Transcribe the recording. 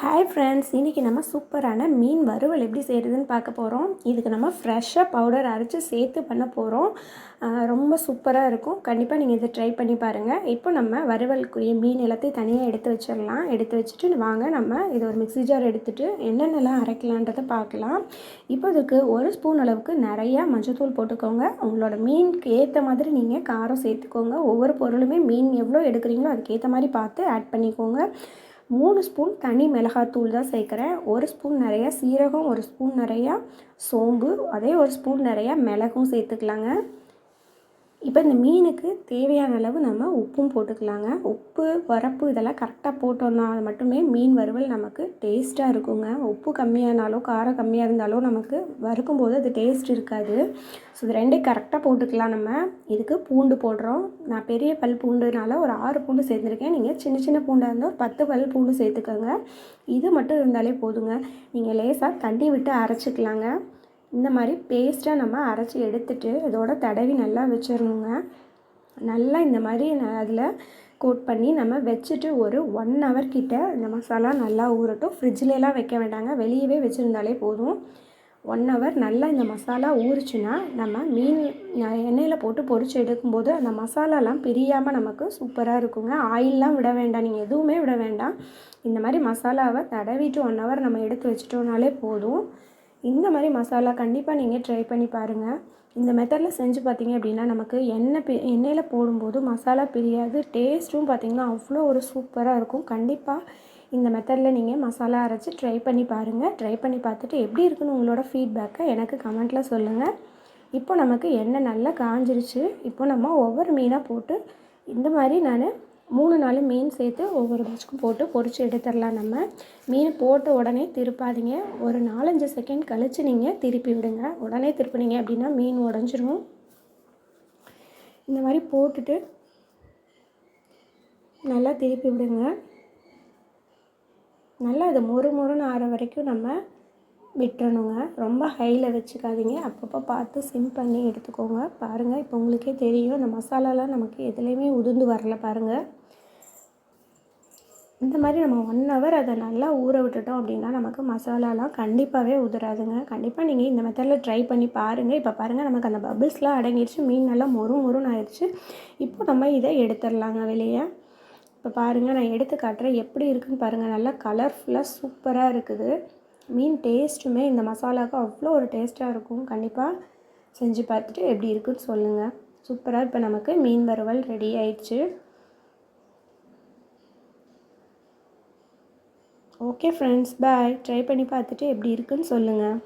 Hi friends இன்றைக்கி நம்ம சூப்பரான மீன் வறுவல் எப்படி செய்கிறதுன்னு பார்க்க போகிறோம் இதுக்கு நம்ம ஃப்ரெஷ்ஷாக பவுடர் அரைச்சி சேர்த்து பண்ண போகிறோம் ரொம்ப சூப்பராக இருக்கும். கண்டிப்பாக நீங்கள் இதை ட்ரை பண்ணி பாருங்கள் இப்போ நம்ம வறுவலுக்குரிய மீன் எல்லாத்தையும் தனியாக எடுத்து வச்சிடலாம். எடுத்து வச்சுட்டு வாங்க நம்ம இது ஒரு மிக்ஸி ஜார் எடுத்துகிட்டு என்னென்னலாம் அரைக்கலான்றதை பார்க்கலாம். இப்போ இதுக்கு ஒரு ஸ்பூன் அளவுக்கு நிறையா மஞ்சத்தூள் போட்டுக்கோங்க. உங்களோட மீனுக்கு ஏற்ற மாதிரி நீங்கள் காரம் சேர்த்துக்கோங்க. ஒவ்வொரு பொருளுமே மீன் எவ்வளோ எடுக்கிறீங்களோ அதுக்கேற்ற மாதிரி பார்த்து ஆட் பண்ணிக்கோங்க. மூணு ஸ்பூன் தனி மிளகாத்தூள் தான் சேர்க்குறேன். ஒரு ஸ்பூன் நிறையா சீரகம் ஒரு ஸ்பூன் நிறையா சோம்பு அதே ஒரு ஸ்பூன் நிறையா மிளகும் சேர்த்துக்கலாங்க. இப்போ இந்த மீனுக்கு தேவையான அளவு நம்ம உப்பும் போட்டுக்கலாங்க. உப்பு வரப்பு இதெல்லாம் கரெக்டாக போட்டோம்னா அது மட்டுமே மீன் வறுவல் நமக்கு டேஸ்ட்டாக இருக்குங்க. உப்பு கம்மியானாலும் காரம் கம்மியாக இருந்தாலும் நமக்கு வறுக்கும்போது அது டேஸ்ட் இருக்காது. ஸோ இது ரெண்டையும் கரெக்டாக போட்டுக்கலாம் நம்ம. இதுக்கு பூண்டு போடுறோம். நான் பெரிய பல் பூண்டுனால ஒரு ஆறு பூண்டு சேர்த்துருக்கேன் நீங்கள் சின்ன சின்ன பூண்டாக இருந்தால் ஒரு பத்து பல் பூண்டு சேர்த்துக்கோங்க. இது மட்டும் இருந்தாலே போதுங்க. நீங்கள் லேசாக தண்ணி விட்டு அரைச்சிக்கலாங்க. இந்த மாதிரி பேஸ்ட்டாக நம்ம அரைச்சி எடுத்துட்டு இதோட தடவி நல்லா வச்சிடணுங்க நல்லா இந்த மாதிரி அதில் கோட் பண்ணி நம்ம வச்சுட்டு ஒரு ஒன் ஹவர் கிட்ட இந்த மசாலா நல்லா ஊறட்டும். ஃப்ரிட்ஜ்லலாம் வைக்க வேண்டாங்க. வெளியவே வச்சுருந்தாலே போதும். ஒன் ஹவர் நல்லா இந்த மசாலா ஊறிச்சுன்னா நம்ம மீன் எண்ணெயில் போட்டு பொறிச்சு எடுக்கும்போது அந்த மசாலாலாம் பிரியாமல் நமக்கு சூப்பராக இருக்குங்க. ஆயிலெலாம் விட வேண்டாம். நீங்கள் எதுவுமே விட வேண்டாம். இந்த மாதிரி மசாலாவை தடவிட்டு ஒன் ஹவர் நம்ம எடுத்து வச்சிட்டோம்னாலே போதும். இந்த மாதிரி மசாலா கண்டிப்பாக நீங்கள் ட்ரை பண்ணி பாருங்கள் இந்த மெத்தடில் செஞ்சு பார்த்தீங்க அப்படின்னா நமக்கு எண்ணெய் பி எண்ணெயில் போடும்போது மசாலா பிரியாது. டேஸ்ட்டும் பார்த்திங்கன்னா அவ்வளோ ஒரு சூப்பராக இருக்கும். கண்டிப்பாக இந்த மெத்தடில் நீங்கள் மசாலா அரைச்சி ட்ரை பண்ணி பாருங்கள் ட்ரை பண்ணி பார்த்துட்டு எப்படி இருக்குன்னு உங்களோட ஃபீட்பேக்கை எனக்கு கமெண்ட்டில் சொல்லுங்கள் இப்போ நமக்கு எண்ணெய் நல்லா காஞ்சிருச்சு. இப்போ நம்ம ஒவ்வொரு மீனாக போட்டு இந்த மாதிரி நான் மூணு நாலு மீன் சேர்த்து ஒவ்வொரு பச்சுக்கும் போட்டு பொறிச்சு எடுத்துடலாம் நம்ம. மீன் போட்ட உடனே திருப்பாதீங்க. ஒரு நாலஞ்சு செகண்ட் கழித்து நீங்கள் திருப்பி விடுங்க. உடனே திருப்பினீங்க அப்படின்னா மீன் உடஞ்சிரும். இந்த மாதிரி போட்டுட்டு நல்லா திருப்பி விடுங்க. நல்லா அது மொறு மொறுன்னு ஆற வரைக்கும் நம்ம விட்டுறணுங்க. ரொம்ப ஹையில் வச்சுக்காதீங்க. அப்பப்போ பார்த்து சிம் பண்ணி எடுத்துக்கோங்க. பாருங்கள் இப்போ உங்களுக்கே தெரியும். இந்த மசாலாலாம் நமக்கு எதுலேயுமே உதிர்ந்து வரல பாருங்கள் இந்த மாதிரி நம்ம ஒன் ஹவர் அதை நல்லா ஊற விட்டுட்டோம் அப்படின்னா நமக்கு மசாலாலாம் கண்டிப்பாகவே உதிராதுங்க. கண்டிப்பாக நீங்கள் இந்த மெத்தடில் ட்ரை பண்ணி பாருங்கள் இப்போ பாருங்கள் நமக்கு அந்த பபிள்ஸ்லாம் அடங்கிடுச்சு மீன் நல்லா மொறு மொறுன்னு ஆயிடுச்சு இப்போ நம்ம இதை எடுத்துடலாங்க வெளியே. இப்போ பாருங்கள் நான் எடுத்து காட்டுறேன். எப்படி இருக்குதுன்னு பாருங்கள் நல்லா கலர்ஃபுல்லாக சூப்பராக இருக்குது. மீன் டேஸ்ட்டுமே இந்த மசாலாவுக்கு அவ்வளோ ஒரு டேஸ்ட்டாக இருக்கும். கண்டிப்பாக செஞ்சு பார்த்துட்டு எப்படி இருக்குன்னு சொல்லுங்கள் சூப்பராக இப்போ நமக்கு மீன் வறுவல் ரெடி ஆயிடுச்சு ஓகே ஃப்ரெண்ட்ஸ் பாய் ட்ரை பண்ணி பார்த்துட்டு எப்படி இருக்குன்னு சொல்லுங்கள்